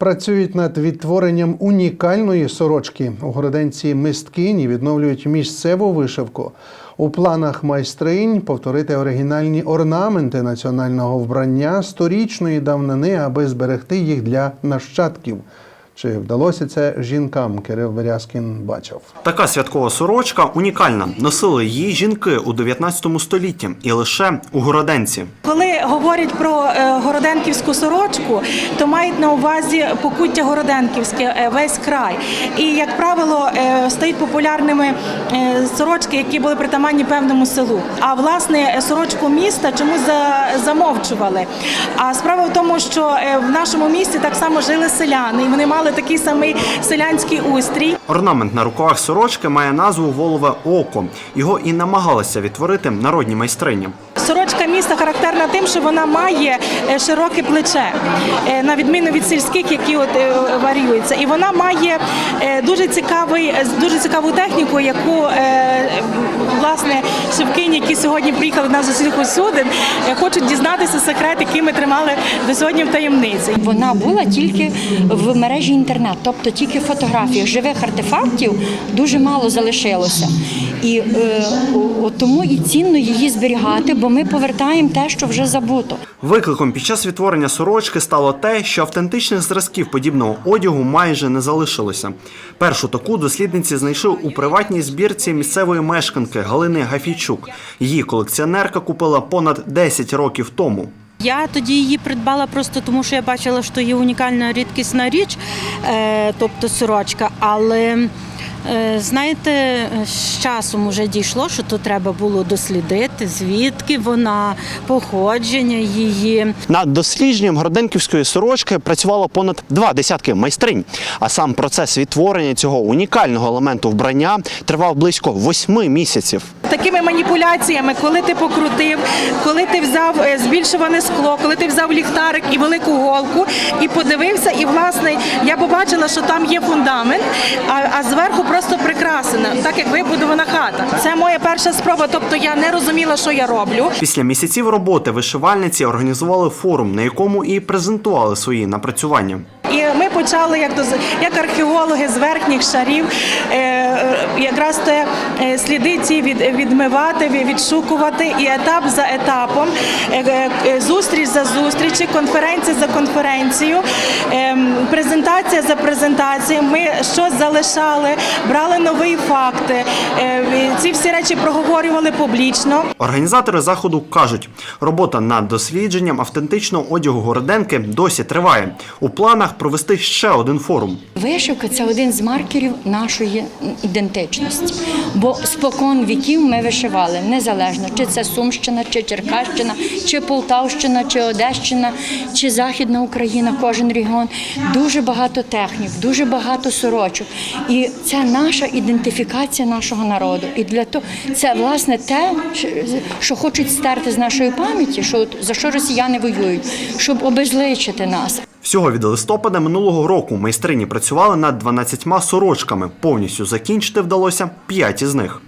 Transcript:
Працюють над відтворенням унікальної сорочки. У городенці мисткині відновлюють місцеву вишивку. У планах майстринь повторити оригінальні орнаменти національного вбрання сторічної давнини, аби зберегти їх для нащадків. Чи вдалося це жінкам? Кирил Верязкін бачив. Така святкова сорочка унікальна. Носили її жінки у 19 столітті і лише у Городенці. Коли говорять про е, городенківську сорочку, то мають на увазі покуття городенківське, е, весь край. І як правило, е, стають популярними е, сорочки, які були притаманні певному селу. А власне сорочку міста чомусь замовчували. А справа в тому, що в нашому місті так само жили селяни, і вони мали такий самий селянський устрій. Орнамент на рукавах сорочки має назву волове око. Його і намагалися відтворити народні майстрині. Сорочка міста характерна тим, що вона має широке плече, е, на відміну від сільських, які от е, варіюються. І вона має е, дуже цікавий, дуже цікаву техніку, яку власне шевкині, які сьогодні приїхали на зустріч суден, е, хочуть дізнатися секрет, який ми тримали до сьогодні в таємниці. Вона була тільки в мережі інтернет, тобто тільки фотографії. Живих артефактів дуже мало залишилося. І е, о- тому і цінно її зберігати, бо ми повертаємо те, що вже забуто. Викликом під час відтворення сорочки стало те, що автентичних зразків подібного одягу майже не залишилося. Першу таку дослідниці знайшли у приватній збірці місцевої мешканки Галини Гафійчук. Її колекціонерка купила понад 10 років тому. Я тоді її придбала просто тому, що я бачила, що є унікальна рідкісна річ, е, тобто сорочка. Але знаєте, з часом вже дійшло, що то треба було дослідити, звідки вона, походження її. Над дослідженням городенківської сорочки працювало понад два десятки майстринь. А сам процес відтворення цього унікального елементу вбрання тривав близько восьми місяців. Такими маніпуляціями, коли ти покрутив, коли ти взяв е, збільшуване скло, коли ти взяв ліхтарик і велику голку і подивився, і власне я побачила, що там є фундамент, а, а зверху просто прикрасена, так як вибудована хата. Це моя перша спроба, тобто я не розуміла, що я роблю. Після місяців роботи вишивальниці організували форум, на якому і презентували свої напрацювання. Почали як до як археологи з верхніх шарів, е, е, якраз те е, сліди ці від, відмивати, відшукувати, і етап за етапом, зустріч за зустрічі, конференція за конференцією, е, презентація за презентацією. Ми щось залишали, брали нові факти. Ці всі речі проговорювали публічно. Організатори заходу кажуть, робота над дослідженням автентичного одягу Городенки досі триває. У планах провести ще один форум. Вишивка це один з маркерів нашої ідентичності. Бо спокон віків ми вишивали незалежно, чи це Сумщина, чи Черкащина, чи Полтавщина, чи Одещина, чи Західна Україна, кожен регіон. Дуже багато технік, дуже багато сорочок. І це наша ідентифікація нашого народу. І для того це власне те, що хочуть стерти з нашої пам'яті, що за що росіяни воюють, щоб обезличити нас. Всього від листопада минулого року майстрині працювали над 12 сорочками. Повністю закінчити вдалося 5 із них.